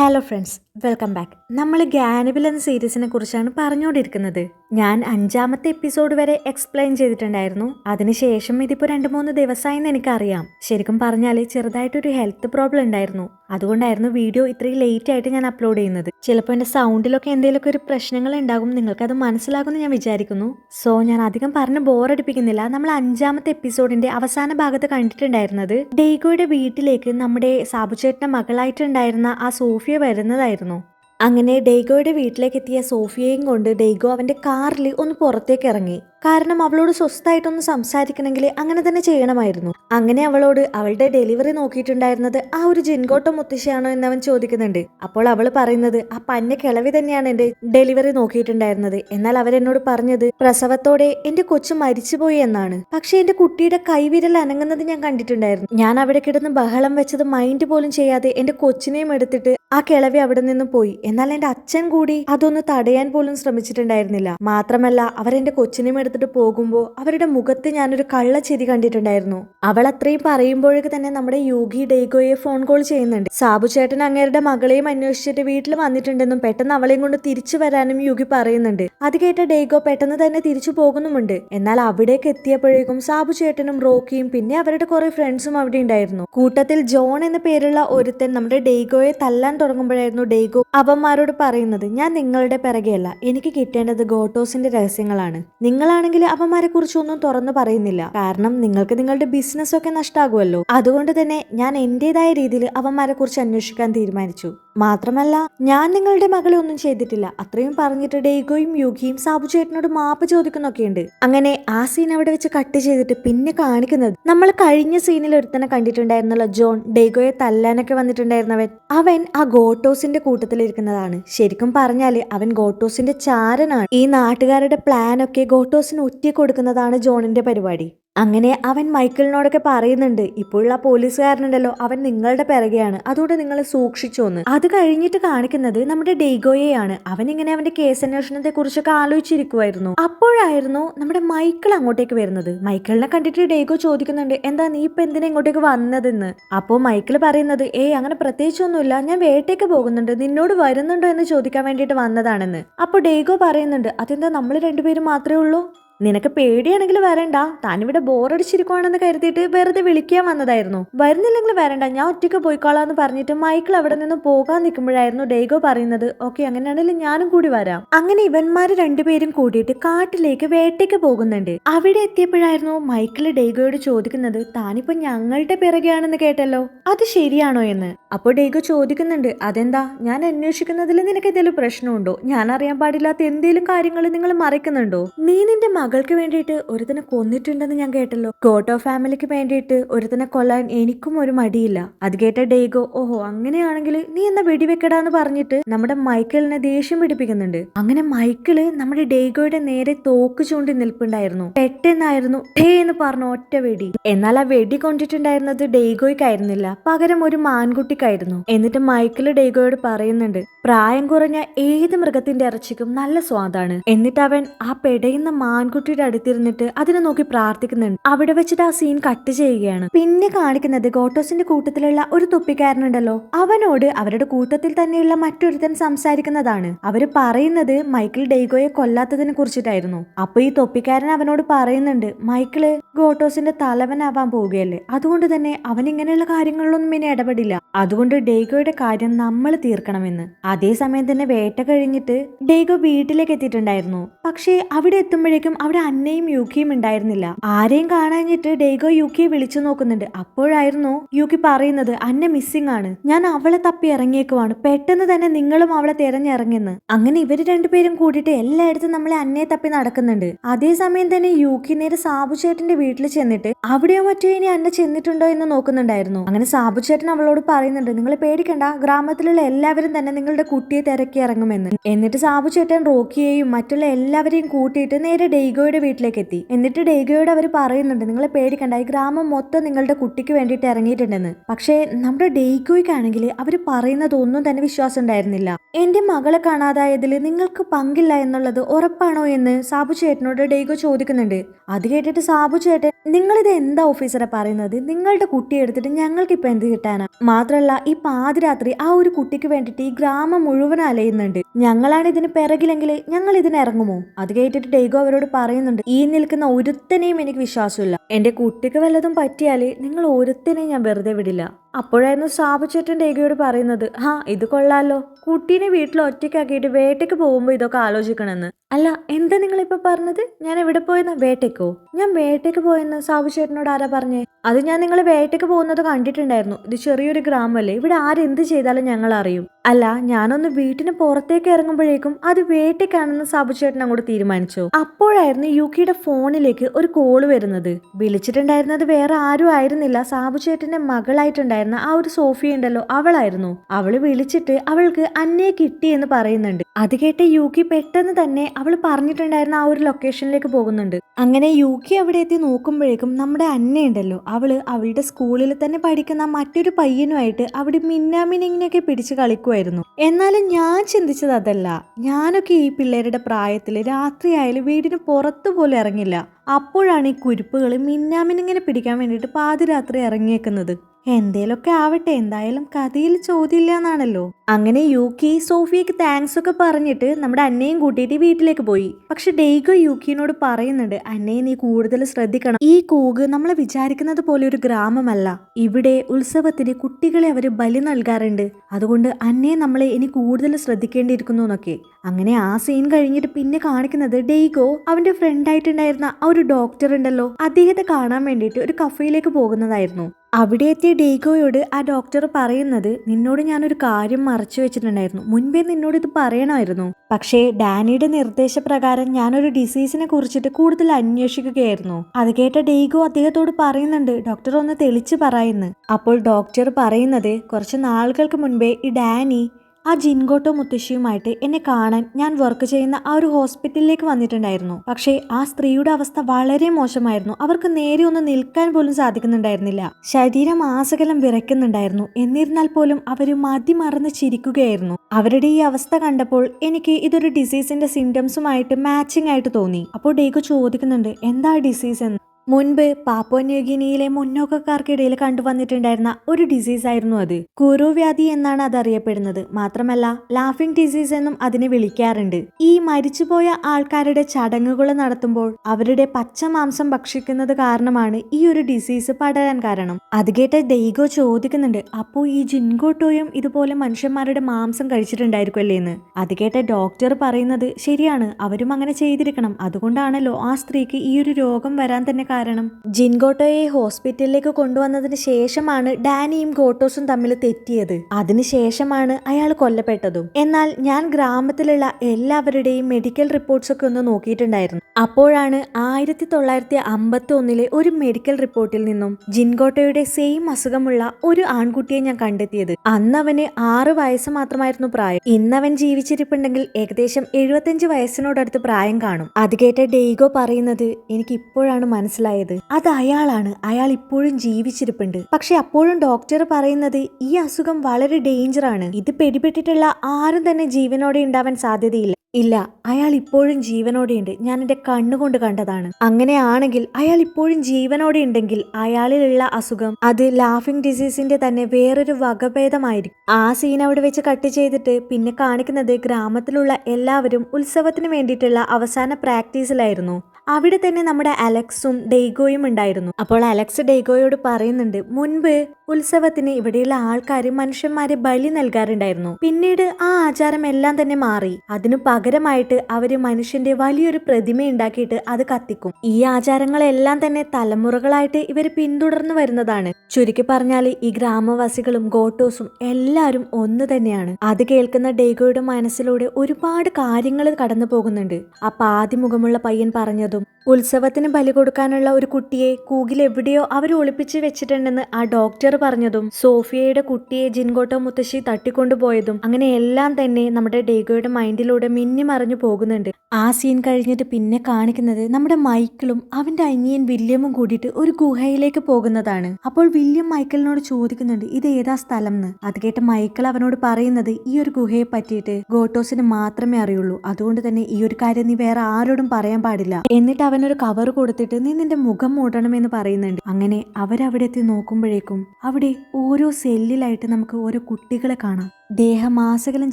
Hello friends welcome back നമ്മൾ ഗാനബിൽ എന്ന സീരീസിനെ കുറിച്ചാണ് പറഞ്ഞുകൊണ്ടിരിക്കുന്നത് ഞാൻ അഞ്ചാമത്തെ എപ്പിസോഡ് വരെ എക്സ്പ്ലെയിൻ ചെയ്തിട്ടുണ്ടായിരുന്നു. അതിനുശേഷം ഇതിപ്പോൾ രണ്ട് മൂന്ന് ദിവസമായെന്ന് എനിക്കറിയാം. ശരിക്കും പറഞ്ഞാൽ ചെറുതായിട്ടൊരു ഹെൽത്ത് പ്രോബ്ലം ഉണ്ടായിരുന്നു. അതുകൊണ്ടായിരുന്നു വീഡിയോ ഇത്രയും ലേറ്റ് ആയിട്ട് ഞാൻ അപ്ലോഡ് ചെയ്യുന്നത്. ചിലപ്പോൾ എന്റെ സൗണ്ടിലൊക്കെ എന്തെങ്കിലുമൊക്കെ ഒരു പ്രശ്നങ്ങൾ ഉണ്ടാകും. നിങ്ങൾക്കത് മനസ്സിലാകുമെന്ന് ഞാൻ വിചാരിക്കുന്നു. സോ ഞാൻ അധികം പറഞ്ഞ് ബോറടിപ്പിക്കുന്നില്ല നമ്മൾ അഞ്ചാമത്തെ എപ്പിസോഡിന്റെ അവസാന ഭാഗത്ത് കണ്ടിട്ടുണ്ടായിരുന്നത് ഡേഗോയുടെ വീട്ടിലേക്ക് നമ്മുടെ സാബുചേട്ടന്റെ മകളായിട്ടുണ്ടായിരുന്ന ആ സോഫിയ വരുന്നതായിരുന്നു. അങ്ങനെ ഡെയ്ഗോയുടെ വീട്ടിലേക്ക് എത്തിയ സോഫിയയും കൊണ്ട് ഡെയ്ഗോ അവന്റെ കാറിൽ ഒന്ന് പുറത്തേക്ക് ഇറങ്ങി. കാരണം അവളോട് സ്വസ്ഥമായിട്ടൊന്ന് സംസാരിക്കണമെങ്കിൽ അങ്ങനെ തന്നെ ചെയ്യണമായിരുന്നു. അങ്ങനെ അവളോട് അവളുടെ ഡെലിവറി നോക്കിയിട്ടുണ്ടായിരുന്നത് ആ ഒരു ജിൻകോട്ടം മുത്തശ്ശിയാണോ എന്ന് അവൻ ചോദിക്കുന്നുണ്ട്. അപ്പോൾ അവൾ പറയുന്നത് ആ പന്ന കിളവി തന്നെയാണ് എന്റെ ഡെലിവറി നോക്കിയിട്ടുണ്ടായിരുന്നത്. എന്നാൽ അവരെന്നോട് പറഞ്ഞത് പ്രസവത്തോടെ എന്റെ കൊച്ചു മരിച്ചുപോയി എന്നാണ്. പക്ഷെ എന്റെ കുട്ടിയുടെ കൈവിരൽ അനങ്ങുന്നത് ഞാൻ കണ്ടിട്ടുണ്ടായിരുന്നു. ഞാൻ അവിടെ കിടന്ന് ബഹളം വെച്ചത് മൈൻഡ് പോലും ചെയ്യാതെ എന്റെ കൊച്ചിനെയും എടുത്തിട്ട് ആ കിളവി അവിടെ നിന്നും പോയി. എന്നാൽ എന്റെ അച്ഛൻ കൂടി അതൊന്ന് തടയാൻ പോലും ശ്രമിച്ചിട്ടുണ്ടായിരുന്നില്ല. മാത്രമല്ല അവർ എന്റെ കൊച്ചിനെയും എടുത്തിട്ട് പോകുമ്പോൾ അവരുടെ മുഖത്ത് ഞാനൊരു കള്ളച്ചിരി കണ്ടിട്ടുണ്ടായിരുന്നു. അവൾ അത്രയും പറയുമ്പോഴേക്ക് തന്നെ നമ്മുടെ യോഗി ഡേഗോയെ ഫോൺ കോൾ ചെയ്യുന്നുണ്ട്. സാബു ചേട്ടൻ അങ്ങേരുടെ മകളെയും അന്വേഷിച്ചിട്ട് വീട്ടിൽ വന്നിട്ടുണ്ടെന്നും പെട്ടെന്ന് അവളെയും കൊണ്ട് തിരിച്ചു വരാനും യോഗി പറയുന്നുണ്ട്. അത് കേട്ട ഡേഗോ പെട്ടെന്ന് തന്നെ തിരിച്ചു പോകുന്നുമുണ്ട്. എന്നാൽ അവിടേക്ക് എത്തിയപ്പോഴേക്കും സാബു ചേട്ടനും റോക്കിയും പിന്നെ അവരുടെ കുറെ ഫ്രണ്ട്സും അവിടെ ഉണ്ടായിരുന്നു. കൂട്ടത്തിൽ ജോൺ എന്ന പേരുള്ള ഒരുത്തൻ നമ്മുടെ ഡേഗോയെ തല്ലാൻ തുടങ്ങുമ്പോഴായിരുന്നു ഡേഗോ അവന്മാരോട് പറയുന്നത് ഞാൻ നിങ്ങളുടെ പിറകെയല്ല. എനിക്ക് കിട്ടേണ്ടത് ഗോട്ടോസിന്റെ രഹസ്യങ്ങളാണ്. നിങ്ങളാണെങ്കിൽ അപമാരെ കുറിച്ചൊന്നും തുറന്നു പറയുന്നില്ല. കാരണം നിങ്ങൾക്ക് നിങ്ങളുടെ ബിസിനസ് ഒക്കെ നഷ്ടാകുമല്ലോ. അതുകൊണ്ട് തന്നെ ഞാൻ എന്റെതായ രീതിയിൽ അവന്മാരെ കുറിച്ച് അന്വേഷിക്കാൻ തീരുമാനിച്ചു. മാത്രമല്ല ഞാൻ നിങ്ങളുടെ മകളെ ഒന്നും ചെയ്തിട്ടില്ല. അത്രയും പറഞ്ഞിട്ട് ഡേഗോയും യുഗിയും സാബു ചേട്ടനോട് മാപ്പ് ചോദിക്കുന്നൊക്കെയുണ്ട്. അങ്ങനെ ആ സീൻ അവിടെ വെച്ച് കട്ട് ചെയ്തിട്ട് പിന്നെ കാണിക്കുന്നത് നമ്മൾ കഴിഞ്ഞ സീനിൽ ഒരുത്തനെ കണ്ടിട്ടുണ്ടായിരുന്നല്ലോ ജോൺ. ഡേഗോയെ തല്ലാനൊക്കെ വന്നിട്ടുണ്ടായിരുന്നവൻ. അവൻ ആ ഗോട്ടോസിന്റെ കൂട്ടത്തിലിരിക്കുന്നതാണ് ശരിക്കും പറഞ്ഞാൽ അവൻ ഗോട്ടോസിന്റെ ചാരനാണ്. ഈ നാട്ടുകാരുടെ പ്ലാനൊക്കെ ഗോട്ടോസിന് ഒറ്റ കൊടുക്കുന്നതാണ് ജോണിന്റെ പരിപാടി. അങ്ങനെ അവൻ മൈക്കിളിനോടൊക്കെ പറയുന്നുണ്ട് ഇപ്പോഴുള്ള പോലീസുകാരനുണ്ടല്ലോ അവൻ നിങ്ങളുടെ പിറകെയാണ് അതുകൊണ്ട് നിങ്ങൾ സൂക്ഷിച്ചോന്ന്. അത് കഴിഞ്ഞിട്ട് കാണിക്കുന്നത് നമ്മുടെ ഡെയ്ഗോയെയാണ് അവൻ ഇങ്ങനെ അവന്റെ കേസ് അന്വേഷണത്തെ കുറിച്ചൊക്കെ ആലോചിച്ചിരിക്കുമായിരുന്നു അപ്പോഴായിരുന്നു നമ്മുടെ മൈക്കിൾ അങ്ങോട്ടേക്ക് വരുന്നത്. മൈക്കിളിനെ കണ്ടിട്ട് ഡെയ്ഗോ ചോദിക്കുന്നുണ്ട് എന്താ നീ ഇപ്പൊ എന്തിനാ ഇങ്ങോട്ടേക്ക് വന്നതെന്ന്? അപ്പോ മൈക്കിൾ പറയുന്നത് ഏയ് അങ്ങനെ പ്രത്യേകിച്ചൊന്നുമില്ല ഞാൻ വേട്ടയ്ക്ക് പോകുന്നുണ്ട് നിന്നോട് വരുന്നുണ്ടോ എന്ന് ചോദിക്കാൻ വേണ്ടിയിട്ട് വന്നതാണെന്ന്. അപ്പോൾ ഡെയ്ഗോ പറയുന്നുണ്ട് അതെന്താ നമ്മൾ രണ്ടുപേരും മാത്രമേ ഉള്ളൂ? നിനക്ക് പേടിയാണെങ്കിൽ വരണ്ട. താനിവിടെ ബോറടിച്ചിരിക്കുവാണെന്ന് കരുതിയിട്ട് വെറുതെ വിളിക്കാൻ വന്നതായിരുന്നു. വരുന്നില്ലെങ്കിൽ വരണ്ട. ഞാൻ ഒറ്റയ്ക്ക് പോയിക്കോളാന്ന് പറഞ്ഞിട്ട് മൈക്കിൾ അവിടെ നിന്ന് പോകാൻ നിൽക്കുമ്പോഴായിരുന്നു ഡേഗോ പറയുന്നത്. ഓക്കെ അങ്ങനെയാണെങ്കിൽ ഞാനും കൂടി വരാം. അങ്ങനെ ഇവന്മാര് രണ്ടുപേരും കൂടിയിട്ട് കാട്ടിലേക്ക് വേട്ടയ്ക്ക് പോകുന്നുണ്ട്. അവിടെ എത്തിയപ്പോഴായിരുന്നു മൈക്കിൾ ഡേഗോയോട് ചോദിക്കുന്നത് താനിപ്പോ ഞങ്ങളുടെ പിറകെയാണെന്ന് കേട്ടല്ലോ? അത് ശരിയാണോ എന്ന്? അപ്പോൾ ഡേഗോ ചോദിക്കുന്നുണ്ട് അതെന്താ? ഞാൻ അന്വേഷിക്കുന്നതിൽ നിനക്ക് എന്തെങ്കിലും പ്രശ്നമുണ്ടോ? ഞാൻ അറിയാൻ പാടില്ലാത്ത എന്തെങ്കിലും കാര്യങ്ങൾ നിങ്ങൾ മറയ്ക്കുന്നുണ്ടോ? നീ നിന്റെ മകൾക്ക് വേണ്ടിയിട്ട് ഒരുത്തനെ കൊന്നിട്ടുണ്ടെന്ന് ഞാൻ കേട്ടല്ലോ. ഗോട്ടോ ഫാമിലിക്ക് വേണ്ടിയിട്ട് ഒരുത്തനെ കൊല്ലാൻ എനിക്കും ഒരു മടിയില്ല. അത് കേട്ട ഡേഗോ ഓഹോ അങ്ങനെയാണെങ്കിൽ നീ എന്നാ വെടിവെക്കടാന്ന് പറഞ്ഞിട്ട് നമ്മുടെ മൈക്കിളിനെ ദേഷ്യം പിടിപ്പിക്കുന്നുണ്ട്? അങ്ങനെ മൈക്കിൾ നമ്മുടെ ഡേഗോയുടെ നേരെ തോക്ക് ചൂണ്ടി നിൽപ്പുണ്ടായിരുന്നു. പെട്ടെന്നായിരുന്നു ടേ എന്ന് പറഞ്ഞു ഒറ്റ വെടി. എന്നാൽ ആ വെടി കൊണ്ടിട്ടുണ്ടായിരുന്നത് ഡേഗോയ്ക്കായിരുന്നില്ല. പകരം ഒരു മാൻകുട്ടിക്കായിരുന്നു. എന്നിട്ട് മൈക്കിൾ ഡേഗോയോട് പറയുന്നുണ്ട് പ്രായം കുറഞ്ഞ ഏത് മൃഗത്തിന്റെ ഇറച്ചിക്കും നല്ല സ്വാദാണ്. എന്നിട്ട് അവൻ ആ പെടയുന്ന മാൻകുട്ടിയുടെ അടുത്തിരുന്നിട്ട് അതിനെ നോക്കി പ്രാർത്ഥിക്കുന്നുണ്ട്. അവിടെ വെച്ചിട്ട് ആ സീൻ കട്ട് ചെയ്യുകയാണ്. പിന്നെ കാണിക്കുന്നത് ഗോട്ടോസിന്റെ കൂട്ടത്തിലുള്ള ഒരു തൊപ്പിക്കാരനുണ്ടല്ലോ. അവനോട് അവരുടെ കൂട്ടത്തിൽ തന്നെയുള്ള മറ്റൊരുത്തൻ സംസാരിക്കുന്നതാണ്. അവർ പറയുന്നത് മൈക്കിൾ ഡെയ്ഗോയെ കൊല്ലാത്തതിനെ കുറിച്ചിട്ടായിരുന്നു. അപ്പൊ ഈ തൊപ്പിക്കാരൻ അവനോട് പറയുന്നുണ്ട് മൈക്കിൾ ഗോട്ടോസിന്റെ തലവനാവാൻ പോവുകയല്ലേ? അതുകൊണ്ട് തന്നെ അവൻ ഇങ്ങനെയുള്ള കാര്യങ്ങളിലൊന്നും ഇനി ഇടപെടില്ല. അതുകൊണ്ട് ഡെയ്ഗോയുടെ കാര്യം നമ്മൾ തീർക്കണമെന്ന്. അതേസമയം തന്നെ വേട്ട കഴിഞ്ഞിട്ട് ഡേഗോ വീട്ടിലേക്ക് എത്തിയിട്ടുണ്ടായിരുന്നു. പക്ഷേ അവിടെ എത്തുമ്പോഴേക്കും അവിടെ അന്നയും യുക്കിയും ഉണ്ടായിരുന്നില്ല. ആരെയും കാണാഞ്ഞിട്ട് ഡേഗോ യുക്കിയെ വിളിച്ചു നോക്കുന്നുണ്ട്. അപ്പോഴായിരുന്നു യുക്കി പറയുന്നത് അന്ന മിസ്സിംഗ് ആണ്. ഞാൻ അവളെ തപ്പി ഇറങ്ങിയേക്കുവാണ്. പെട്ടെന്ന് തന്നെ നിങ്ങളും അവളെ തിരഞ്ഞിറങ്ങിയെന്ന് അങ്ങനെ ഇവർ രണ്ടുപേരും കൂടിയിട്ട് എല്ലായിടത്തും നമ്മളെ അന്നയെ തപ്പി നടക്കുന്നുണ്ട്. അതേസമയം തന്നെ യുക്കി നേരെ സാബു ചേട്ടന്റെ വീട്ടിൽ ചെന്നിട്ട് അവിടെയോ മറ്റോ ഇനി അന്ന ചെന്നിട്ടുണ്ടോ എന്ന് നോക്കുന്നുണ്ടായിരുന്നു. അങ്ങനെ സാബു ചേട്ടൻ അവളോട് പറയുന്നുണ്ട് നിങ്ങൾ പേടിക്കണ്ട. ഗ്രാമത്തിലുള്ള എല്ലാവരും തന്നെ നിങ്ങളുടെ നിങ്ങളുടെ കുട്ടിയെ തിരക്കി ഇറങ്ങുമെന്ന്. എന്നിട്ട് സാബു ചേട്ടൻ റോക്കിയെയും മറ്റുള്ള എല്ലാവരെയും കൂട്ടിയിട്ട് നേരെ ഡെയ്ഗോയുടെ വീട്ടിലേക്ക് എത്തി. എന്നിട്ട് ഡെയ്ഗോയോട് അവർ പറയുന്നുണ്ട് നിങ്ങളെ പേടിക്കണ്ട ഈ ഗ്രാമം മൊത്തം നിങ്ങളുടെ കുട്ടിക്ക് വേണ്ടിയിട്ട് ഇറങ്ങിയിട്ടുണ്ടെന്ന്. പക്ഷേ നമ്മുടെ ഡെയ്ഗോയ്ക്കാണെങ്കിൽ അവർ പറയുന്നത് ഒന്നും തന്നെ വിശ്വാസം ഉണ്ടായിരുന്നില്ല. എന്റെ മകളെ കാണാതായതിൽ നിങ്ങൾക്ക് പങ്കില്ല എന്നുള്ളത് ഉറപ്പാണോ എന്ന് സാബു ചേട്ടനോട് ഡെയ്ഗോ ചോദിക്കുന്നുണ്ട്. അത് കേട്ടിട്ട് സാബു ചേട്ടൻ നിങ്ങളിത് എന്താ ഓഫീസറെ പറയുന്നത്? നിങ്ങളുടെ കുട്ടിയെ എടുത്തിട്ട് ഞങ്ങൾക്ക് ഇപ്പൊ എന്ത് കിട്ടാനാ? മാത്രല്ല ഈ പാതിരാത്രി ആ ഒരു കുട്ടിക്ക് വേണ്ടിയിട്ട് ഈ ഗ്രാമം മുഴുവൻ അലയുന്നുണ്ട്. ഞങ്ങളാണ് ഇതിന് പിറകിലെങ്കിൽ ഞങ്ങൾ ഇതിന് ഇറങ്ങുമോ? അത് കേട്ടിട്ട് ഡെയ്ഗോ അവരോട് പറയുന്നുണ്ട് ഈ നിൽക്കുന്ന ഒരുത്തനെയും എനിക്ക് വിശ്വാസമില്ല. എന്റെ കുട്ടിക്ക് വല്ലതും പറ്റിയാൽ നിങ്ങൾ ഒരുത്തനെയും ഞാൻ വെറുതെ വിടില്ല. അപ്പോഴായിരുന്നു സ്ഥാപിച്ചേട്ടൻ ഡേഗയോട് പറയുന്നത് ഹാ ഇത് കൊള്ളാലോ. കുട്ടീനെ വീട്ടിൽ ഒറ്റയ്ക്കാക്കിയിട്ട് വേട്ടയ്ക്ക് പോകുമ്പോൾ ഇതൊക്കെ ആലോചിക്കണമെന്ന്. അല്ല എന്താ നിങ്ങളിപ്പോ പറഞ്ഞത്? ഞാൻ എവിടെ പോയെന്ന വേട്ടയ്ക്കോ? ഞാൻ വേട്ടയ്ക്ക് പോയെന്ന് സാബു ചേട്ടനോട് ആരാ പറഞ്ഞേ? അത് ഞാൻ നിങ്ങൾ വേട്ടയ്ക്ക് പോകുന്നത് കണ്ടിട്ടുണ്ടായിരുന്നു. ഇത് ചെറിയൊരു ഗ്രാമമല്ലേ ഇവിടെ ആരെന്ത് ചെയ്താലും ഞങ്ങൾ അറിയും. അല്ല ഞാനൊന്ന് വീട്ടിന് പുറത്തേക്ക് ഇറങ്ങുമ്പോഴേക്കും അത് വേട്ടയ്ക്കാണെന്ന് സാബു ചേട്ടൻ അങ്ങോട്ട് തീരുമാനിച്ചു. അപ്പോഴായിരുന്നു യുക്കിയുടെ ഫോണിലേക്ക് ഒരു കോൾ വരുന്നത്. വിളിച്ചിട്ടുണ്ടായിരുന്നത് വേറെ ആരും ആയിരുന്നില്ല. സാബു ചേട്ടന്റെ മകളായിട്ടുണ്ടായിരുന്ന ആ ഒരു സോഫിയ ഉണ്ടല്ലോ അവളായിരുന്നു. അവൾ വിളിച്ചിട്ട് അവൾക്ക് അന്നയെ കിട്ടി എന്ന് പറയുന്നുണ്ട്. അത് കേട്ട് യുക്കി പെട്ടെന്ന് തന്നെ അവൾ പറഞ്ഞിട്ടുണ്ടായിരുന്ന ആ ഒരു ലൊക്കേഷനിലേക്ക് പോകുന്നുണ്ട്. അങ്ങനെ യു കെ അവിടെ എത്തി നോക്കുമ്പോഴേക്കും നമ്മുടെ അന്നയുണ്ടല്ലോ അവൾ അവളുടെ സ്കൂളിൽ തന്നെ പഠിക്കുന്ന മറ്റൊരു പയ്യനുമായിട്ട് അവിടെ മിന്നാമിനിങ്ങിനെയൊക്കെ പിടിച്ച് കളിക്കുമായിരുന്നു എന്നാലും ഞാൻ ചിന്തിച്ചത് അതല്ല. ഞാനൊക്കെ ഈ പിള്ളേരുടെ പ്രായത്തിൽ രാത്രിയായാലും വീടിന് പുറത്തു പോലും ഇറങ്ങില്ല. അപ്പോഴാണ് ഈ കുരുപ്പുകൾ മിന്നാമിനിങ്ങനെ പിടിക്കാൻ വേണ്ടിയിട്ട് പാതിരാത്രി ഇറങ്ങിയേക്കുന്നത്. എന്തേലൊക്കെ ആവട്ടെ എന്തായാലും കഥയിൽ ചോദ്യമില്ല എന്നാണല്ലോ അങ്ങനെ യൂക്കി സോഫിയക്ക് താങ്ക്സ് ഒക്കെ പറഞ്ഞിട്ട് നമ്മുടെ അന്നയും കൂട്ടിയിട്ട് വീട്ടിലേക്ക് പോയി. പക്ഷെ ഡെയ്ഗോ യൂക്കിനോട് പറയുന്നുണ്ട് അന്നയെ നീ കൂടുതൽ ശ്രദ്ധിക്കണം. ഈ കൂഗ് നമ്മൾ വിചാരിക്കുന്നത് പോലെ ഒരു ഗ്രാമമല്ല. ഇവിടെ ഉത്സവത്തിന് കുട്ടികളെ അവർ ബലി നൽകാറുണ്ട്. അതുകൊണ്ട് അന്നയെ നമ്മളെ ഇനി കൂടുതൽ ശ്രദ്ധിക്കേണ്ടിയിരിക്കുന്നു എന്നൊക്കെ. അങ്ങനെ ആ സീൻ കഴിഞ്ഞിട്ട് പിന്നെ കാണിക്കുന്നത് ഡെയ്ഗോ അവന്റെ ഫ്രണ്ട് ആയിട്ടുണ്ടായിരുന്ന ആ ഒരു ഡോക്ടർ ഉണ്ടല്ലോ. അദ്ദേഹത്തെ കാണാൻ വേണ്ടിയിട്ട് ഒരു കഫയിലേക്ക് പോകുന്നതായിരുന്നു. അവിടെ എത്തിയ ഡേഗോയോട് ആ ഡോക്ടർ പറയുന്നത് നിന്നോട് ഞാനൊരു കാര്യം മറച്ചു വെച്ചിട്ടുണ്ടായിരുന്നു. മുൻപേ നിന്നോട് ഇത് പറയണമായിരുന്നു. പക്ഷേ ഡാനിയുടെ നിർദ്ദേശപ്രകാരം ഞാനൊരു ഡിസീസിനെ കുറിച്ചിട്ട് കൂടുതൽ അന്വേഷിക്കുകയായിരുന്നു. അത് കേട്ട ഡേഗോ അദ്ദേഹത്തോട് പറയുന്നുണ്ട് ഡോക്ടർ ഒന്ന് തെളിച്ച് പറയുന്നു അപ്പോൾ ഡോക്ടർ പറയുന്നത് കുറച്ച് നാളുകൾക്ക് മുൻപേ ഈ ഡാനി ആ ജിൻഗോട്ടോ മുത്തശ്ശിയുമായിട്ട് എന്നെ കാണാൻ ഞാൻ വർക്ക് ചെയ്യുന്ന ആ ഒരു ഹോസ്പിറ്റലിലേക്ക് വന്നിട്ടുണ്ടായിരുന്നു. പക്ഷേ ആ സ്ത്രീയുടെ അവസ്ഥ വളരെ മോശമായിരുന്നു. അവർക്ക് നേരെ ഒന്ന് നിൽക്കാൻ പോലും സാധിക്കുന്നുണ്ടായിരുന്നില്ല. ശരീരം ആസകലം വിറയ്ക്കുന്നുണ്ടായിരുന്നു. എന്നിരുന്നാൽ പോലും അവർ മതി മറന്ന് ചിരിക്കുകയായിരുന്നു. അവരുടെ ഈ അവസ്ഥ കണ്ടപ്പോൾ എനിക്ക് ഇതൊരു ഡിസീസിന്റെ സിംറ്റംസുമായിട്ട് മാച്ചിങ് ആയിട്ട് തോന്നി. അപ്പോൾ ഡേഗു ചോദിക്കുന്നുണ്ട് എന്താ ഡിസീസ് എന്ന്? മുൻപ് പാപ്പോന്യോഗിനിയിലെ മുന്നോക്കക്കാർക്കിടയിൽ കണ്ടുവന്നിട്ടുണ്ടായിരുന്ന ഒരു ഡിസീസ് ആയിരുന്നു അത്. കുരു വ്യാധി എന്നാണ് അത് അറിയപ്പെടുന്നത് മാത്രമല്ല ലാഫിംഗ് ഡിസീസ് എന്നും അതിനെ വിളിക്കാറുണ്ട്. ഈ മരിച്ചുപോയ ആൾക്കാരുടെ ചടങ്ങുകൾ നടത്തുമ്പോൾ അവരുടെ പച്ചമാംസം ഭക്ഷിക്കുന്നത് കാരണമാണ് ഈ ഒരു ഡിസീസ് പടരാൻ കാരണം. അത് കേട്ട ദൈഗോ ചോദിക്കുന്നുണ്ട് അപ്പോ ഈ ജിൻഗോട്ടോയും ഇതുപോലെ മനുഷ്യന്മാരുടെ മാംസം കഴിച്ചിട്ടുണ്ടായിരിക്കുമല്ലേ എന്ന് അത് കേട്ട ഡോക്ടർ പറയുന്നത് ശരിയാണ് അവരും അങ്ങനെ ചെയ്തിരിക്കണം. അതുകൊണ്ടാണല്ലോ ആ സ്ത്രീക്ക് ഈ ഒരു രോഗം വരാൻ തന്നെ കാരണം? ജിൻഗോട്ടോയെ ഹോസ്പിറ്റലിലേക്ക് കൊണ്ടുവന്നതിന് ശേഷമാണ് ഡാനിയും ഗോട്ടോസും തമ്മിൽ തെറ്റിയത്. അതിനുശേഷമാണ് അയാൾ കൊല്ലപ്പെട്ടതും. എന്നാൽ ഞാൻ ഗ്രാമത്തിലുള്ള എല്ലാവരുടെയും മെഡിക്കൽ റിപ്പോർട്ട്സ് ഒക്കെ ഒന്ന് നോക്കിയിട്ടുണ്ടായിരുന്നു. അപ്പോഴാണ് ആയിരത്തി തൊള്ളായിരത്തി അമ്പത്തി ഒന്നിലെ ഒരു മെഡിക്കൽ റിപ്പോർട്ടിൽ നിന്നും ജിൻഗോട്ടോയുടെ സെയിം അസുഖമുള്ള ഒരു ആൺകുട്ടിയെ ഞാൻ കണ്ടെത്തിയത്. അന്നവന് ആറ് വയസ്സ് മാത്രമായിരുന്നു പ്രായം. ഇന്നവൻ ജീവിച്ചിരിപ്പുണ്ടെങ്കിൽ ഏകദേശം എഴുപത്തഞ്ച് വയസ്സിനോടടുത്ത് പ്രായം കാണും. അത് കേട്ട ഡെയ്ഗോ പറയുന്നത് എനിക്ക് ഇപ്പോഴാണ് മനസ്സിലായത്? അത് അയാളാണ്. അയാൾ ഇപ്പോഴും ജീവിച്ചിരിപ്പുണ്ട്. പക്ഷെ അപ്പോഴും ഡോക്ടർ പറയുന്നത് ഈ അസുഖം വളരെ ഡേഞ്ചർ ആണ് ഇത് പിടിപെട്ടിട്ടുള്ള ആരും തന്നെ ജീവനോടെ ഉണ്ടാവാൻ സാധ്യതയില്ല. ഇല്ല അയാൾ ഇപ്പോഴും ജീവനോടെയുണ്ട് ഞാൻ എന്റെ കണ്ണുകൊണ്ട് കണ്ടതാണ്. അങ്ങനെയാണെങ്കിൽ അയാൾ ഇപ്പോഴും ജീവനോടെ ഉണ്ടെങ്കിൽ അയാളിലുള്ള അസുഖം അത് ലാഫിംഗ് ഡിസീസിന്റെ തന്നെ വേറൊരു വകഭേദമായിരിക്കും. ആ സീൻ അവിടെ വെച്ച് കട്ട് ചെയ്തിട്ട് പിന്നെ കാണിക്കുന്നത് ഗ്രാമത്തിലുള്ള എല്ലാവരും ഉത്സവത്തിന് വേണ്ടിയിട്ടുള്ള അവസാന പ്രാക്ടീസിലായിരുന്നു. അവിടെ തന്നെ നമ്മുടെ അലക്സും ഡെയ്ഗോയും ഉണ്ടായിരുന്നു. അപ്പോൾ അലക്സ് ഡെയ്ഗോയോട് പറയുന്നുണ്ട് മുൻപ് ഉത്സവത്തിന് ഇവിടെയുള്ള ആൾക്കാർ മനുഷ്യന്മാരെ ബലി നൽകാറുണ്ടായിരുന്നു. പിന്നീട് ആ ആചാരം എല്ലാം തന്നെ മാറി. അതിനു പകരമായിട്ട് അവർ മനുഷ്യന്റെ വലിയൊരു പ്രതിമ ഉണ്ടാക്കിയിട്ട് അത് കത്തിക്കും. ഈ ആചാരങ്ങളെല്ലാം തന്നെ തലമുറകളായിട്ട് ഇവർ പിന്തുടർന്നു വരുന്നതാണ്. ചുരുക്കി പറഞ്ഞാൽ ഈ ഗ്രാമവാസികളും ഗോട്ടോസും എല്ലാവരും ഒന്ന് തന്നെയാണ്. അത് കേൾക്കുന്ന ഡേഗോയുടെ മനസ്സിലൂടെ ഒരുപാട് കാര്യങ്ങൾ കടന്നു പോകുന്നുണ്ട് ആ പാതിമുഖമുള്ള പയ്യൻ പറഞ്ഞതും പറയുന്നതും ഉത്സവത്തിന് ബലി കൊടുക്കാനുള്ള ഒരു കുട്ടിയെ കൂകിൽ എവിടെയോ അവർ ഒളിപ്പിച്ച് വെച്ചിട്ടുണ്ടെന്ന് ആ ഡോക്ടർ പറഞ്ഞതും സോഫിയയുടെ കുട്ടിയെ ജിൻകോട്ടോ മുത്തശ്ശി തട്ടിക്കൊണ്ടുപോയതും അങ്ങനെ എല്ലാം തന്നെ നമ്മുടെ ഡേഗോയുടെ മൈൻഡിലൂടെ മിന്നി മറിഞ്ഞു പോകുന്നുണ്ട്. ആ സീൻ കഴിഞ്ഞിട്ട് പിന്നെ കാണിക്കുന്നത് നമ്മുടെ മൈക്കിളും അവന്റെ അനിയൻ വില്യമും കൂടിയിട്ട് ഒരു ഗുഹയിലേക്ക് പോകുന്നതാണ്. അപ്പോൾ വില്യം മൈക്കിളിനോട് ചോദിക്കുന്നുണ്ട് ഇത് ഏതാ സ്ഥലം എന്ന് അത് കേട്ട് മൈക്കിൾ അവനോട് പറയുന്നത് ഈ ഒരു ഗുഹയെ പറ്റിയിട്ട് ഗോട്ടോസിന് മാത്രമേ അറിയുള്ളൂ. അതുകൊണ്ട് തന്നെ ഈ ഒരു കാര്യം നീ വേറെ ആരോടും പറയാൻ പാടില്ല. എന്നിട്ട് അവനൊരു കവർ കൊടുത്തിട്ട് നീ നിന്റെ മുഖം മൂടണമെന്ന് പറയുന്നുണ്ട്. അങ്ങനെ അവരവിടെ എത്തി നോക്കുമ്പോഴേക്കും അവിടെ ഓരോ സെല്ലിലായിട്ട് നമുക്ക് ഓരോ കുട്ടികളെ കാണാം. ദേഹമാസകലം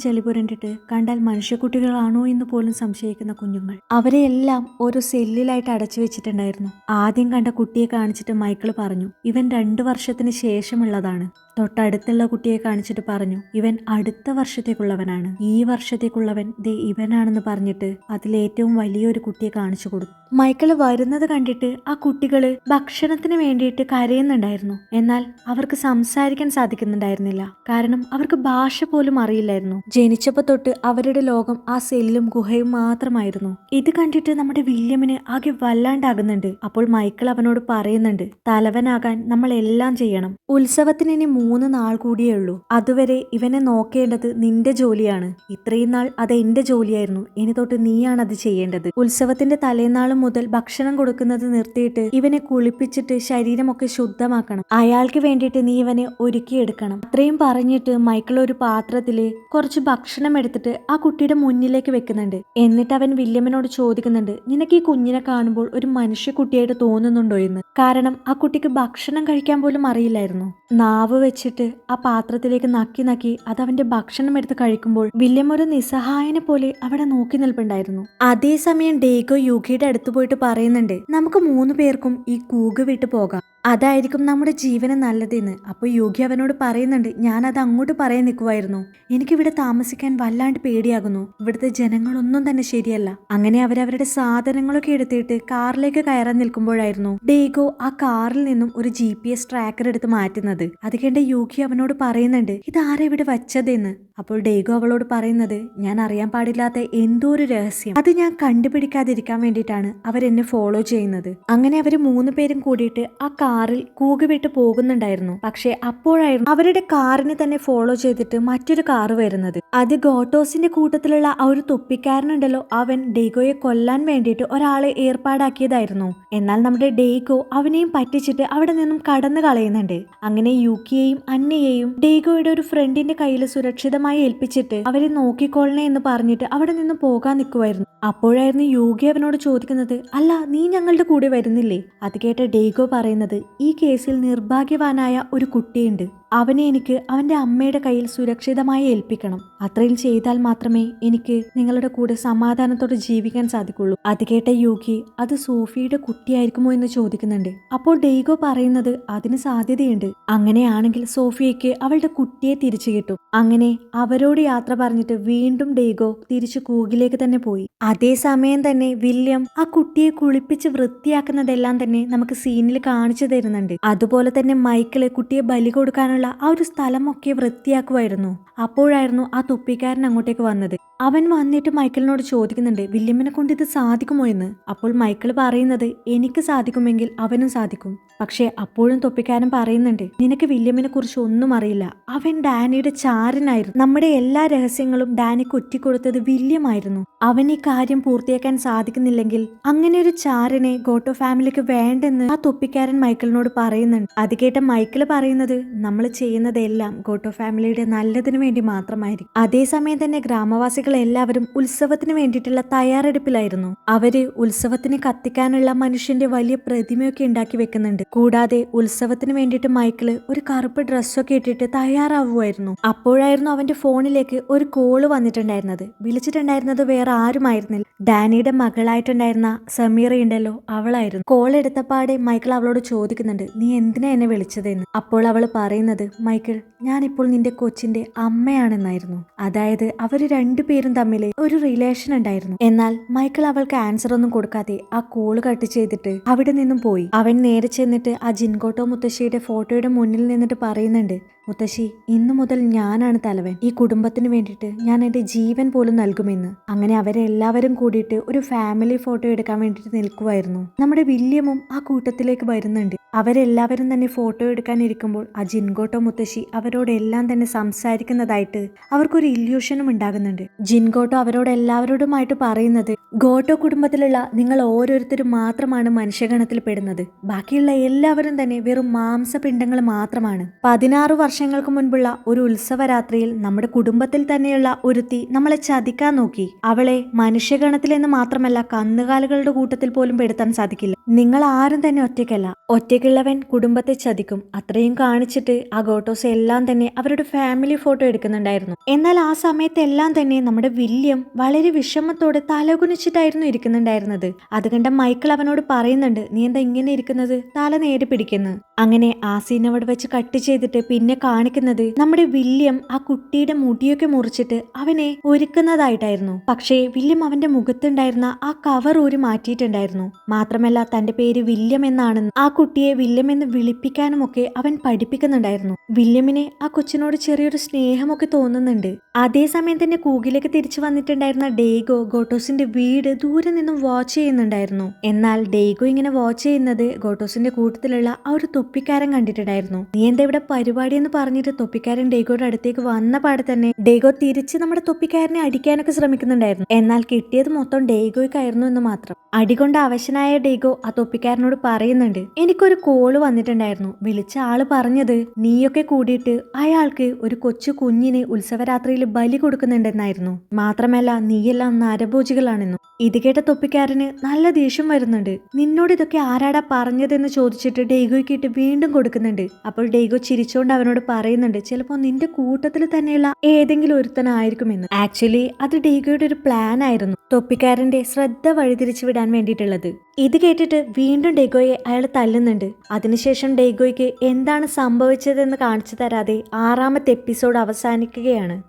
ചെളി പുരണ്ടിട്ട് കണ്ടാൽ മനുഷ്യക്കുട്ടികളാണോ എന്ന് പോലും സംശയിക്കുന്ന കുഞ്ഞുങ്ങൾ. അവരെയെല്ലാം ഓരോ സെല്ലിലായിട്ട് അടച്ചു വെച്ചിട്ടുണ്ടായിരുന്നു. ആദ്യം കണ്ട കുട്ടിയെ കാണിച്ചിട്ട് മൈക്കിൾ പറഞ്ഞു ഇവൻ രണ്ടു വർഷത്തിന് ശേഷമുള്ളതാണ്. തൊട്ടടുത്തുള്ള കുട്ടിയെ കാണിച്ചിട്ട് പറഞ്ഞു ഇവൻ അടുത്ത വർഷത്തേക്കുള്ളവനാണ്. ഈ വർഷത്തേക്കുള്ളവൻ ദേ ഇവനാണെന്ന് പറഞ്ഞിട്ട് അതിലേറ്റവും വലിയൊരു കുട്ടിയെ കാണിച്ചു കൊടുത്തു. മൈക്കിൾ വരുന്നത് കണ്ടിട്ട് ആ കുട്ടികൾ ഭക്ഷണത്തിന് വേണ്ടിയിട്ട് കരയുന്നുണ്ടായിരുന്നു. എന്നാൽ അവർക്ക് സംസാരിക്കാൻ സാധിക്കുന്നുണ്ടായിരുന്നില്ല. കാരണം അവർക്ക് ഭാഷ പോലും അറിയില്ലായിരുന്നു. ജനിച്ചപ്പോ തൊട്ട് അവരുടെ ലോകം ആ സെല്ലും ഗുഹയും മാത്രമായിരുന്നു. ഇത് കണ്ടിട്ട് നമ്മുടെ വില്യമിന് ആകെ വല്ലാണ്ടാകുന്നുണ്ട്. അപ്പോൾ മൈക്കിൾ അവനോട് പറയുന്നുണ്ട് തലവനാകാൻ നമ്മൾ എല്ലാം ചെയ്യണം. ഉത്സവത്തിന് ഇനി മൂന്ന് നാൾ കൂടിയേ ഉള്ളൂ. അതുവരെ ഇവനെ നോക്കേണ്ടത് നിന്റെ ജോലിയാണ്. ഇത്രയും നാൾ അത് എന്റെ ജോലിയായിരുന്നു. ഇനി തൊട്ട് നീയാണ് അത് ചെയ്യേണ്ടത്. ഉത്സവത്തിന്റെ തലേനാൾ മുതൽ ഭക്ഷണം കൊടുക്കുന്നത് നിർത്തിയിട്ട് ഇവനെ കുളിപ്പിച്ചിട്ട് ശരീരമൊക്കെ ശുദ്ധമാക്കണം. അയാൾക്ക് വേണ്ടിയിട്ട് നീ ഇവനെ ഒരുക്കിയെടുക്കണം. അത്രയും പറഞ്ഞിട്ട് മൈക്കിൾ ഒരു പാത്രത്തിൽ കുറച്ച് ഭക്ഷണം എടുത്തിട്ട് ആ കുട്ടിയുടെ മുന്നിലേക്ക് വെക്കുന്നുണ്ട്. എന്നിട്ട് അവൻ വില്യമിനോട് ചോദിക്കുന്നുണ്ട് നിനക്ക് ഈ കുഞ്ഞിനെ കാണുമ്പോൾ ഒരു മനുഷ്യ കുട്ടിയായിട്ട് തോന്നുന്നുണ്ടോ എന്ന്? കാരണം ആ കുട്ടിക്ക് ഭക്ഷണം കഴിക്കാൻ പോലും അറിയില്ലായിരുന്നു. നാവ് വെച്ചിട്ട് ആ പാത്രത്തിലേക്ക് നക്കി നക്കി അത് അവന്റെ ഭക്ഷണം എടുത്ത് കഴിക്കുമ്പോൾ വില്യം ഒരു നിസ്സഹായനെ പോലെ അവിടെ നോക്കി നിൽപ്പുണ്ടായിരുന്നു. അതേസമയം ഡേഗോ യുഗിയുടെ അടുത്ത് പോയിട്ട് പറയുന്നുണ്ട് നമുക്ക് മൂന്ന് പേർക്കും ഈ കൂക് വിട്ട് പോകാം. അതായിരിക്കും നമ്മുടെ ജീവന് നല്ലതെന്ന്. അപ്പോൾ യോഗി അവനോട് പറയുന്നുണ്ട് ഞാൻ അത് അങ്ങോട്ട് പറയാൻ നിൽക്കുമായിരുന്നു എനിക്കിവിടെ താമസിക്കാൻ വല്ലാണ്ട് പേടിയാകുന്നു. ഇവിടുത്തെ ജനങ്ങളൊന്നും തന്നെ ശരിയല്ല. അങ്ങനെ അവരവരുടെ സാധനങ്ങളൊക്കെ എടുത്തിട്ട് കാറിലേക്ക് കയറാൻ നിൽക്കുമ്പോഴായിരുന്നു ഡേഗോ ആ കാറിൽ നിന്നും ഒരു ജി പി എസ് ട്രാക്കർ എടുത്ത് മാറ്റുന്നത്. അത് കണ്ട യൂകി അവനോട് പറയുന്നുണ്ട് ഇതാരാ ഇവിടെ വച്ചതെന്ന്? അപ്പോൾ ഡേഗോ അവളോട് പറയുന്നത് ഞാൻ അറിയാൻ പാടില്ലാത്ത എന്തോ ഒരു രഹസ്യം. അത് ഞാൻ കണ്ടുപിടിക്കാതിരിക്കാൻ വേണ്ടിയിട്ടാണ് അവരെന്നെ ഫോളോ ചെയ്യുന്നത്. അങ്ങനെ അവർ മൂന്ന് പേരും കൂടിയിട്ട് ആ കാറിൽ കൂകുവിട്ട് പോകുന്നുണ്ടായിരുന്നു. പക്ഷേ അപ്പോഴായിരുന്നു അവരുടെ കാറിനെ തന്നെ ഫോളോ ചെയ്തിട്ട് മറ്റൊരു കാറ് വരുന്നത്. അത് ഗോട്ടോസിന്റെ കൂട്ടത്തിലുള്ള ആ ഒരു തൊപ്പിക്കാരനുണ്ടല്ലോ. അവൻ ഡേഗോയെ കൊല്ലാൻ വേണ്ടിയിട്ട് ഒരാളെ ഏർപ്പാടാക്കിയതായിരുന്നു. എന്നാൽ നമ്മുടെ ഡേഗോ അവനെയും പറ്റിച്ചിട്ട് അവിടെ നിന്നും കടന്നു കളയുന്നുണ്ട്. അങ്ങനെ യുക്കിയെയും അന്നയെയും ഡേഗോയുടെ ഒരു ഫ്രണ്ടിന്റെ കയ്യിൽ സുരക്ഷിതമായി ഏൽപ്പിച്ചിട്ട് അവരെ നോക്കിക്കൊള്ളണേ എന്ന് പറഞ്ഞിട്ട് അവിടെ നിന്ന് പോകാൻ നിൽക്കുമായിരുന്നു അപ്പോഴായിരുന്നു യോഗി അവനോട് ചോദിക്കുന്നത് അല്ല നീ ഞങ്ങളുടെ കൂടെ വരുന്നില്ലേ? അത് കേട്ട ഡേഗോ പറയുന്നത് ഈ കേസിൽ നിർഭാഗ്യവാനായ ഒരു കുട്ടിയുണ്ട്. അവനെ എനിക്ക് അവന്റെ അമ്മയുടെ കയ്യിൽ സുരക്ഷിതമായി ഏൽപ്പിക്കണം. അത്രയും ചെയ്താൽ മാത്രമേ എനിക്ക് നിങ്ങളുടെ കൂടെ സമാധാനത്തോടെ ജീവിക്കാൻ സാധിക്കുള്ളൂ. അത് കേട്ട യോഗി അത് സോഫിയുടെ കുട്ടിയായിരിക്കുമോ എന്ന് ചോദിക്കുന്നുണ്ട്. അപ്പോൾ ഡെയ്ഗോ പറയുന്നത് അതിന് സാധ്യതയുണ്ട്. അങ്ങനെയാണെങ്കിൽ സോഫിയയ്ക്ക് അവളുടെ കുട്ടിയെ തിരിച്ചു കിട്ടും. അങ്ങനെ അവരോട് യാത്ര പറഞ്ഞിട്ട് വീണ്ടും ഡെയ്ഗോ തിരിച്ചു കൂകിലേക്ക് തന്നെ പോയി. അതേസമയം തന്നെ വില്യം ആ കുട്ടിയെ കുളിപ്പിച്ച് വൃത്തിയാക്കുന്നതെല്ലാം തന്നെ നമുക്ക് സീനിൽ കാണിച്ചു തരുന്നുണ്ട്. അതുപോലെ തന്നെ മൈക്കിൾ കുട്ടിയെ ബലി കൊടുക്കാനുള്ള ആ ഒരു സ്ഥലമൊക്കെ വൃത്തിയാക്കുമായിരുന്നു. അപ്പോഴായിരുന്നു ആ തൊപ്പിക്കാരൻ അങ്ങോട്ടേക്ക് വന്നത്. അവൻ വന്നിട്ട് മൈക്കിളിനോട് ചോദിക്കുന്നുണ്ട് വില്യമിനെ കൊണ്ട് ഇത് സാധിക്കുമോ എന്ന്? അപ്പോൾ മൈക്കിൾ പറയുന്നത് എനിക്ക് സാധിക്കുമെങ്കിൽ അവനും സാധിക്കും. പക്ഷേ അപ്പോഴും തൊപ്പിക്കാരൻ പറയുന്നുണ്ട് നിനക്ക് വില്യമിനെ കുറിച്ച് ഒന്നും അറിയില്ല. അവൻ ഡാനിയുടെ ചാരനായിരുന്നു. നമ്മുടെ എല്ലാ രഹസ്യങ്ങളും ഡാനിക്ക് ഒറ്റിക്കൊടുത്തത് വില്യമായിരുന്നു. അവൻ ഈ കാര്യം പൂർത്തിയാക്കാൻ സാധിക്കുന്നില്ലെങ്കിൽ അങ്ങനെ ഒരു ചാരനെ ഗോട്ടോ ഫാമിലിക്ക് വേണ്ടെന്ന് ആ തൊപ്പിക്കാരൻ മൈക്കിളിനോട് പറയുന്നുണ്ട്. അത് കേട്ട മൈക്കിൾ പറയുന്നത് നമ്മൾ ചെയ്യുന്നതെല്ലാം ഗോട്ടോ ഫാമിലിയുടെ നല്ലതിനു വേണ്ടി മാത്രമായിരിക്കും. അതേസമയം തന്നെ ഗ്രാമവാസികൾ എല്ലാവരും ഉത്സവത്തിന് വേണ്ടിയിട്ടുള്ള തയ്യാറെടുപ്പിലായിരുന്നു. അവർ ഉത്സവത്തിന് കത്തിക്കാനുള്ള മനുഷ്യന്റെ വലിയ പ്രതിമയൊക്കെ ഉണ്ടാക്കി വെക്കുന്നുണ്ട്. കൂടാതെ ഉത്സവത്തിന് വേണ്ടിയിട്ട് മൈക്കിൾ ഒരു കറുപ്പ് ഡ്രസ്സൊക്കെ ഇട്ടിട്ട് തയ്യാറാവുമായിരുന്നു അപ്പോഴായിരുന്നു അവന്റെ ഫോണിലേക്ക് ഒരു കോൾ വന്നിട്ടുണ്ടായിരുന്നത്. വിളിച്ചിട്ടുണ്ടായിരുന്നത് വേറെ ആരുമായിരുന്നില്ല. ഡാനിയുടെ മകളായിട്ടുണ്ടായിരുന്ന സമീറ ഉണ്ടല്ലോ അവളായിരുന്നു. കോൾ എടുത്തപ്പാടെ മൈക്കിൾ അവളോട് ചോദിക്കുന്നുണ്ട് നീ എന്തിനാ എന്നെ വിളിച്ചതെന്ന്? അപ്പോൾ അവൾ പറയുന്നത് മൈക്കിൾ ഞാനിപ്പോൾ നിന്റെ കൊച്ചിന്റെ അമ്മയാണെന്നായിരുന്നു. അതായത് അവർ രണ്ടുപേരും തമ്മിൽ ഒരു റിലേഷൻ ഉണ്ടായിരുന്നു. എന്നാൽ മൈക്കിൾ അവൾക്ക് ആൻസർ ഒന്നും കൊടുക്കാതെ ആ കോൾ കട്ട് ചെയ്തിട്ട് അവിടെ നിന്നും പോയി. അവൻ നേരെ ചെന്നിട്ട് ആ ജിൻകോട്ടോ മുത്തശ്ശിയുടെ ഫോട്ടോയുടെ മുന്നിൽ നിന്നിട്ട് പറയുന്നുണ്ട് മുത്തശ്ശി ഇന്നു മുതൽ ഞാനാണ് തലവൻ. ഈ കുടുംബത്തിന് വേണ്ടിയിട്ട് ഞാൻ എന്റെ ജീവൻ പോലും നൽകുമെന്ന്. അങ്ങനെ അവരെ എല്ലാവരും കൂടിയിട്ട് ഒരു ഫാമിലി ഫോട്ടോ എടുക്കാൻ വേണ്ടിയിട്ട് നിൽക്കുമായിരുന്നു നമ്മുടെ വില്യമും ആ കൂട്ടത്തിലേക്ക് വരുന്നുണ്ട്. അവരെല്ലാവരും തന്നെ ഫോട്ടോ എടുക്കാൻ ഇരിക്കുമ്പോൾ ആ ജിൻഗോട്ടോ മുത്തശ്ശി അവരോടെല്ലാം തന്നെ സംസാരിക്കുന്നതായിട്ട് അവർക്കൊരു ഇല്യൂഷനും ഉണ്ടാകുന്നുണ്ട്. ജിൻഗോട്ടോ അവരോട് എല്ലാവരോടുമായിട്ട് പറയുന്നത് ഗോട്ടോ കുടുംബത്തിലുള്ള നിങ്ങൾ ഓരോരുത്തരും മാത്രമാണ് മനുഷ്യഗണത്തിൽ പെടുന്നത് ബാക്കിയുള്ള എല്ലാവരും തന്നെ വെറും മാംസപിണ്ഡങ്ങൾ മാത്രമാണ്. പതിനാറ് വർഷങ്ങൾക്ക് മുൻപുള്ള ഒരു ഉത്സവരാത്രിയിൽ നമ്മുടെ കുടുംബത്തിൽ തന്നെയുള്ള ഒരുത്തി നമ്മളെ ചതിക്കാൻ നോക്കി. അവളെ മനുഷ്യഗണത്തിൽ മനുഷ്യഗണത്തിലെന്ന് മാത്രമല്ല കന്നുകാലികളുടെ കൂട്ടത്തിൽ പോലും പെടുത്താൻ സാധിക്കില്ല. നിങ്ങൾ ആരും തന്നെ ഒറ്റയ്ക്കല്ല. ഒറ്റയ്ക്കുള്ളവൻ കുടുംബത്തെ ചതിക്കും. അത്രയും കാണിച്ചിട്ട് ആ ഗോട്ടോസ് എല്ലാം തന്നെ അവരുടെ ഫാമിലി ഫോട്ടോ എടുക്കുന്നുണ്ടായിരുന്നു. എന്നാൽ ആ സമയത്തെല്ലാം തന്നെ നമ്മുടെ വില്യം വളരെ വിഷമത്തോടെ തലകുനിച്ചിട്ടായിരുന്നു ഇരിക്കുന്നുണ്ടായിരുന്നത്. അത് കണ്ട മൈക്കിൾ അവനോട് പറയുന്നുണ്ട് നീ എന്താ ഇങ്ങനെ ഇരിക്കുന്നത്? തല നേരെ പിടിക്കുന്നു. അങ്ങനെ ആ സീൻ അവിടെ വെച്ച് കട്ട് ചെയ്തിട്ട് പിന്നെ കാണിക്കുന്നത് നമ്മുടെ വില്യം ആ കുട്ടിയുടെ മുടിയൊക്കെ മുറിച്ചിട്ട് അവനെ ഒരുക്കുന്നതായിട്ടായിരുന്നു. പക്ഷേ വില്യം അവന്റെ മുഖത്തുണ്ടായിരുന്ന ആ കവർ ഊരി മാറ്റിയിട്ടുണ്ടായിരുന്നു. മാത്രമല്ല തന്റെ പേര് വില്യം എന്നാണെന്ന് ആ കുട്ടിയെ വില്യം എന്ന് വിളിപ്പിക്കാനുമൊക്കെ അവൻ പഠിപ്പിക്കുന്നുണ്ടായിരുന്നു. വില്യമിനെ ആ കൊച്ചിനോട് ചെറിയൊരു സ്നേഹമൊക്കെ തോന്നുന്നുണ്ട്. അതേസമയം തന്നെ കൂകിലേക്ക് തിരിച്ചു വന്നിട്ടുണ്ടായിരുന്ന ഡേഗോ ഗോട്ടോസിന്റെ വീട് ദൂരെ നിന്നും വാച്ച് ചെയ്യുന്നുണ്ടായിരുന്നു. എന്നാൽ ഡേഗോ ഇങ്ങനെ വാച്ച് ചെയ്യുന്നത് ഗോട്ടോസിന്റെ കൂട്ടത്തിലുള്ള ആ ഒരു തൊപ്പിക്കാരൻ കണ്ടിട്ടുണ്ടായിരുന്നു. നീ എന്താ ഇവിടെ പരിപാടി എന്ന് പറഞ്ഞിട്ട് തൊപ്പിക്കാരൻ ഡേഗോയുടെ അടുത്തേക്ക് വന്ന പാടെ തന്നെ ഡേഗോ തിരിച്ച് നമ്മുടെ തൊപ്പിക്കാരനെ അടിക്കാനൊക്കെ ശ്രമിക്കുന്നുണ്ടായിരുന്നു. എന്നാൽ കിട്ടിയത് മൊത്തം ഡേഗോയ്ക്കായിരുന്നു എന്ന് മാത്രം. അടികൊണ്ട് അവശനായ ഡേഗോ ആ തൊപ്പിക്കാരനോട് പറയുന്നുണ്ട് എനിക്കൊരു കോൾ വന്നിട്ടുണ്ടായിരുന്നു. വിളിച്ച ആൾ പറഞ്ഞത് നീയൊക്കെ കൂടിയിട്ട് അയാൾക്ക് ഒരു കൊച്ചു കുഞ്ഞിന് ഉത്സവരാത്രിയിൽ ബലി കൊടുക്കുന്നുണ്ടെന്നായിരുന്നു. മാത്രമല്ല നീയെല്ലാം നരഭോജികളാണെന്നും. ഇത് കേട്ട തൊപ്പിക്കാരന് നല്ല ദേഷ്യം വരുന്നുണ്ട്. നിന്നോട് ഇതൊക്കെ ആരാടാ പറഞ്ഞതെന്ന് ചോദിച്ചിട്ട് ഡെയ്ഗോയ്ക്ക് ഇട്ട് വീണ്ടും കൊടുക്കുന്നുണ്ട്. അപ്പോൾ ഡെയ്ഗോ ചിരിച്ചോണ്ട് അവനോട് പറയുന്നുണ്ട് ചിലപ്പോൾ നിന്റെ കൂട്ടത്തിൽ തന്നെയുള്ള ഏതെങ്കിലും ഒരുത്തനായിരിക്കുമെന്ന്. ആക്ച്വലി അത് ഡെയ്ഗോയുടെ ഒരു പ്ലാൻ ആയിരുന്നു. തൊപ്പിക്കാരന്റെ ശ്രദ്ധ വഴിതിരിച്ചു വിടാൻ വേണ്ടിയിട്ടുള്ളത്. ഇത് കേട്ടിട്ട് വീണ്ടും ഡെയ്ഗോയെ അയാൾ തല്ലുന്നുണ്ട് അതിനുശേഷം ഡേഗോയ്ക്ക് എന്താണ് സംഭവിച്ചതെന്ന് കാണിച്ചു തരാതെ ആറാമത്തെ എപ്പിസോഡ് അവസാനിക്കുകയാണ്.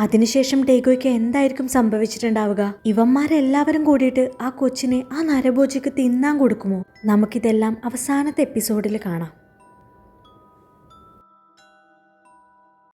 അതിനുശേഷം ഡേഗോയ്ക്ക് എന്തായിരിക്കും സംഭവിച്ചിട്ടുണ്ടാവുക? ഇവന്മാരെല്ലാവരും കൂടിയിട്ട് ആ കൊച്ചിനെ ആ നരഭോജിക്ക് തിന്നാൻ കൊടുക്കുമോ? നമുക്കിതെല്ലാം അവസാനത്തെ എപ്പിസോഡിൽ കാണാം.